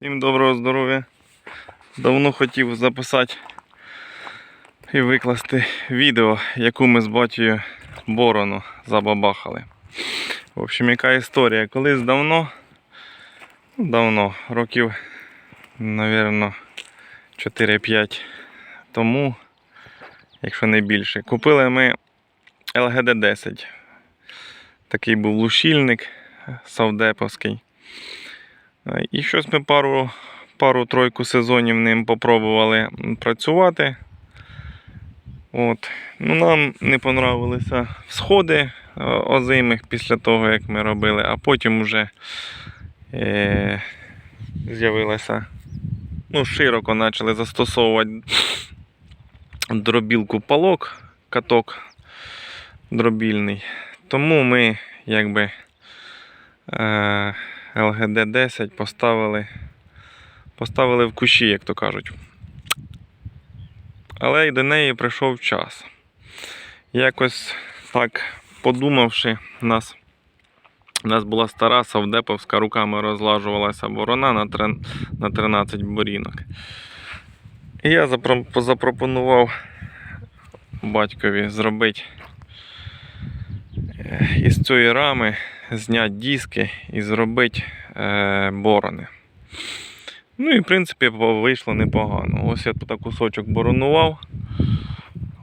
Всім доброго здоров'я. Давно хотів записати і викласти відео, яку ми з батькою борону забабахали. В общем, яка історія? Колись давно, ну, давно, років, мабуть, 4-5 тому, якщо не більше, купили ми LGD-10. Такий був лушільник савдеповський. І щось ми пару, пару-тройку сезонів ним попробували працювати. От. Ну, нам не понравилися всходи е, озимих після того, як ми робили, а потім вже е, з'явилася. Ну, широко почали застосовувати дробілку палок, каток дробільний. Тому ми якби. Е, ЛГД-10 поставили, поставили в кущі, як то кажуть. Але й до неї прийшов час. Якось так подумавши, у нас, у нас була стара савдеповська, руками розлажувалася борона на, трин, на 13 борінок. І я запропонував батькові зробити е, із цієї рами зняти диски і зробити е, борони. Ну і в принципі вийшло непогано. Ось я тут кусочок боронував.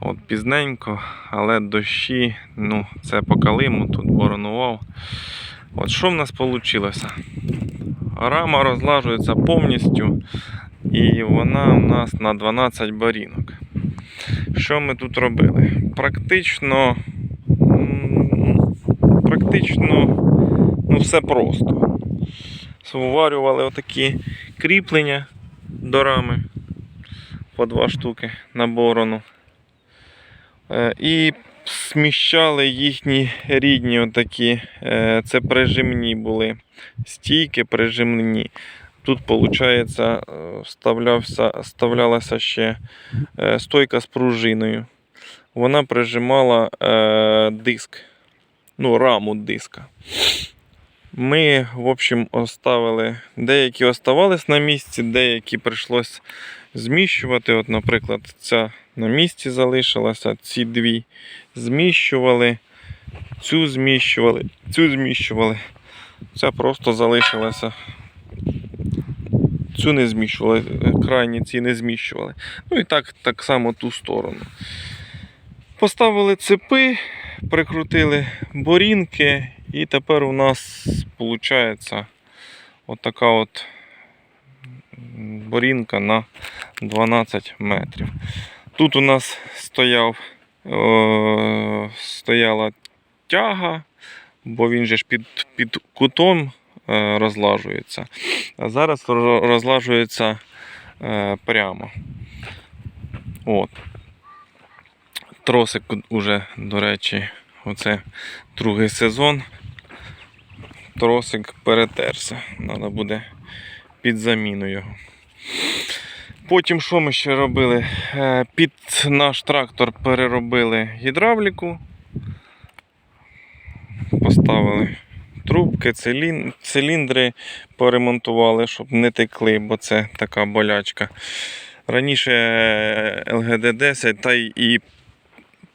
От пізненько, але дощі, ну, це по калиму тут боронував. От що в нас вийшло? Рама розлажується повністю, і вона у нас на 12 барінок. Що ми тут робили? Практично практично ну, все просто. Зварювали отакі кріплення до рами по два штуки на борону. Е, І сміщали їхні рідні отакі, е, це прижимні були стійки прижимні. Тут, виходить, вставлявся, вставлялася ще е, стойка з пружиною. Вона прижимала е, диск ну, раму диска. Ми, в общем, оставили. Деякі оставались на місці, деякі прийшлось зміщувати. От, наприклад, ця на місці залишилася, ці дві зміщували, цю зміщували, цю зміщували. Ця просто залишилася. Цю не зміщували, крайні ці не зміщували. Ну і так, так само ту сторону. Поставили цепи, прикрутили борінки, і тепер у нас виходить отака от борінка на 12 метрів. Тут у нас стояв, е, стояла тяга, бо він же ж під, під кутом е, розлажується. А зараз розлажується е, прямо. От. Тросик уже, до речі, оце другий сезон. Тросик перетерся. Треба буде під заміну його. Потім що ми ще робили? Е, Під наш трактор переробили гідравліку. Поставили трубки, циліндри поремонтували, щоб не текли, бо це така болячка. Раніше ЛГД-10 та і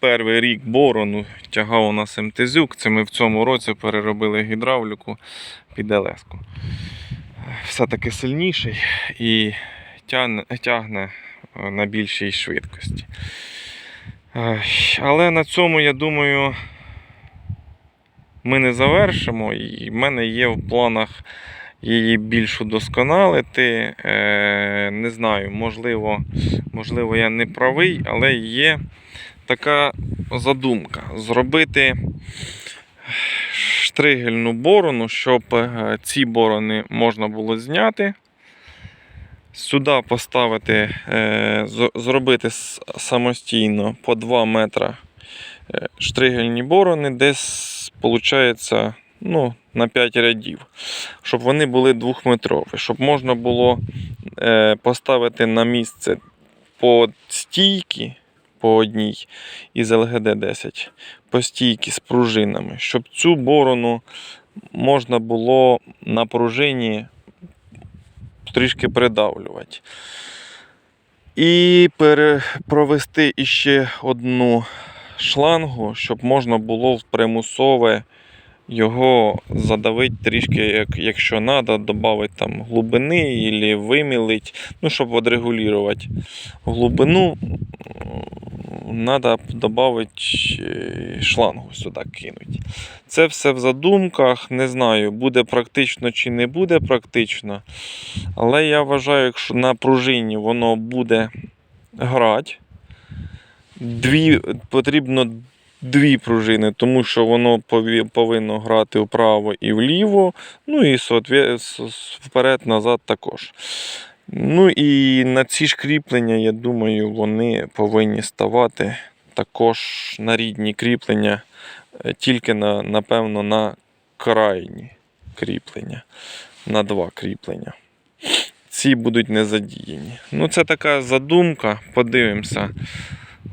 перший рік борону тягав у нас МТЗюк. Це ми в цьому році переробили гідравліку під ЛС-ку. Все-таки сильніший і тягне, тягне е, на більшій швидкості. Е, Але на цьому, я думаю, ми не завершимо. І в мене є в планах її більш удосконалити. Е, Не знаю, можливо, можливо, я не правий, але є така задумка зробити штригельну борону, щоб е, ці борони можна було зняти. Сюди поставити, е, зробити самостійно по 2 метри е, штригельні борони, десь виходить ну, на 5 рядів, щоб вони були двохметрові, щоб можна було поставити на місце по стійки по одній із ЛГД-10 по стійки з пружинами, щоб цю борону можна було на пружині трішки придавлювати. І провести іще одну шлангу, щоб можна було в примусове його задавити трішки, як, якщо треба, додати там глибини або вимілити, ну, щоб відрегулювати глибину, треба додати шлангу сюди кинути. Це все в задумках, не знаю, буде практично чи не буде практично. Але я вважаю, якщо на пружині воно буде грати, дві, потрібно дві пружини, тому що воно повинно грати вправо і вліво, ну і вперед-назад також. Ну і на ці ж кріплення, я думаю, вони повинні ставати також на рідні кріплення, е, тільки на, напевно на крайні кріплення, на два кріплення. Ці будуть не задіяні. Ну, це така задумка, подивимося.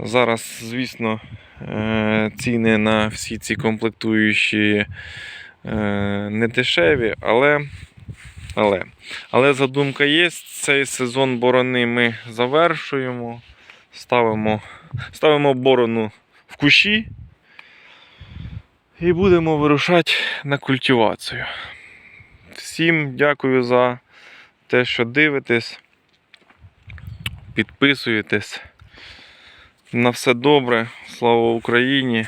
Зараз, звісно, е, ціни на всі ці комплектуючі е, не дешеві, але, але, але задумка є. Цей сезон борони ми завершуємо. Ставимо, ставимо борону в кущі і будемо вирушати на культивацію. Всім дякую за те, що дивитесь, підписуєтесь. На все добре, слава Україні!